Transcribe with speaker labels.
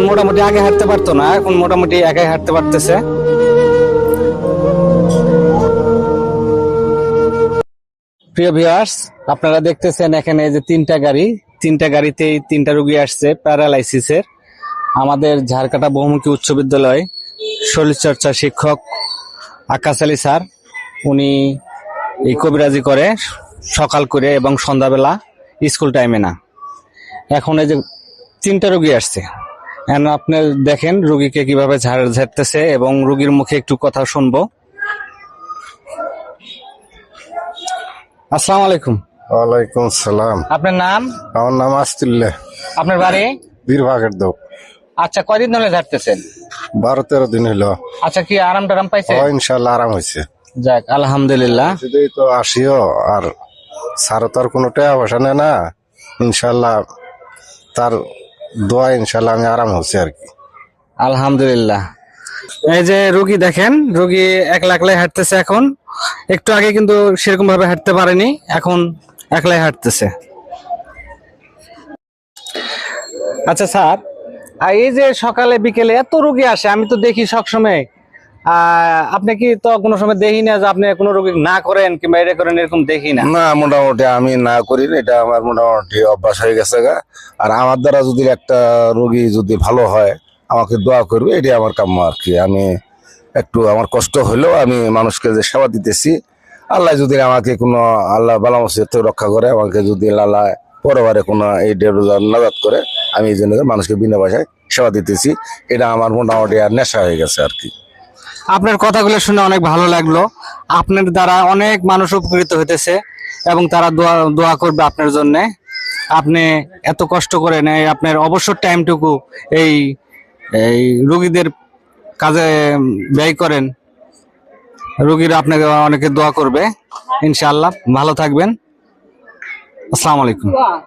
Speaker 1: এখন মোটামুটি আগে হাঁটতে পারতো না, এখন মোটামুটি একাই হাঁটতে পারতেছে। প্রিয় ভিউয়ার্স আপনারা দেখতেছেন এখানে যে তিনটা গাড়ি। তিনটা গাড়িতেই তিনটা রোগী আসছে প্যারালাইসিসের আমাদের ঝাড়কাটা বহুমুখী উচ্চ বিদ্যালয় শরীরচর্চা শিক্ষক আকাশ আলী স্যার, উনি এই কবিরাজি করে সকাল করে এবং সন্ধ্যাবেলা স্কুল টাইমে না। এখন এই যে তিনটা রোগী আসছে। আপনি দেখেন রুগীকে কীভাবে ঝাড় ঝাড়তেছে এবং রুগীর মুখে একটু কথা শুনব। আসসালামু আলাইকুম।
Speaker 2: ওয়ালাইকুম সালাম।
Speaker 1: আপনার নাম?
Speaker 2: আমার নাম আসতুল্লাহ।
Speaker 1: আপনার বাড়ি?
Speaker 2: বীরভাগের দোক
Speaker 1: আচ্ছা কয়দিন ধরে ঝাড়তেছেন?
Speaker 2: বারো তেরো দিন হইল
Speaker 1: আচ্ছা কি আরাম টারাম পাইছে
Speaker 2: ইনশাল্লাহ আরাম হয়েছে
Speaker 1: যাক আলহামদুলিল্লাহ।
Speaker 2: শুধুই তো আসিও আর সারও তো আর কোনো টাকা পয়সা নেয় না ইনশাল্লাহ তার দোয়া ইনশাল্লাহ আমি আরাম হচ্ছে আর কি।
Speaker 1: আলহামদুলিল্লাহ। এই যে রুগী দেখেন, রোগী একলা একলাই হাঁটতেছে এখন। একটু আগে কিন্তু সেরকম ভাবে হাঁটতে পারেনি, এখন একলাই হাঁটতেছে। আচ্ছা স্যার এই যে সকালে, বিকেলে এত রুগী আসে, আমি তো দেখি সবসময় আপনি কি তো কোনো সময় দেখি না যে আপনি কোনো রোগী না করেন কিংবা এটা করেন এরকম দেখি না?
Speaker 2: না মোটামুটি আমি না করি না, এটা আমার মোটামুটি অভ্যাস হয়ে গেছে গা। আর আমার দ্বারা যদি একটা রোগী যদি ভালো হয় আমাকে দোয়া করবে এটাই আমার কাম্য আর কি। আমি একটু আমার কষ্ট হলেও আমি মানুষকে যে সেবা দিতেছি আল্লাহ যদি আমাকে কোনো আল্লাহ বালা মুসিবত থেকে রক্ষা করে আমাকে যদি আল্লাহ পরবারে কোনো এই নাজাদ করে আমি এই জন্য মানুষকে বিনা পয়সায় সেবা দিতেছি এটা আমার মোটামুটি আর নেশা হয়ে গেছে আর কি।
Speaker 1: আপনার কথাগুলো শুনে অনেক ভালো লাগল। আপনার দ্বারা অনেক মানুষ উপকৃত হইতেছে এবং তারা দোয়া দোয়া করবে আপনার জন্য। আপনি এত কষ্ট করেন এই আপনার অবসর টাইমটুকু এই এই রোগীদের কাজে ব্যয় করেন। রুগীরা আপনাকে অনেকে দোয়া করবে। ইনশাআল্লাহ, ভালো থাকবেন। আসসালামু আলাইকুম।